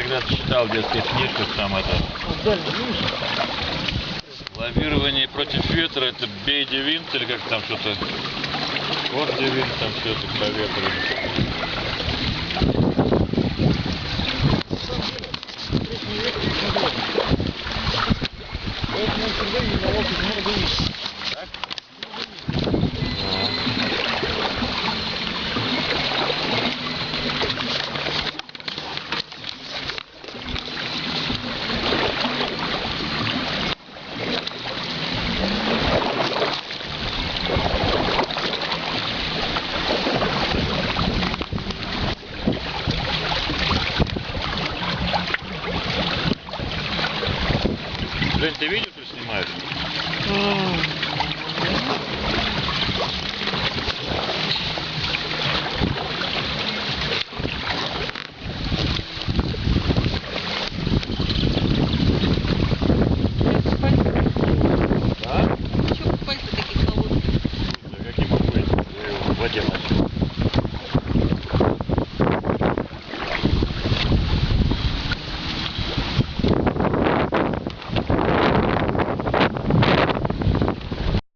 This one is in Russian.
когда-то читал в детских книжках там это. Лавирование против ветра, это бейде винт или как там что-то. Корде винт, там все это про ветер. Жень, ты видел, что снимают? А? Чего пальцы такие холодные? Да каким он быть? Я в воде мочу.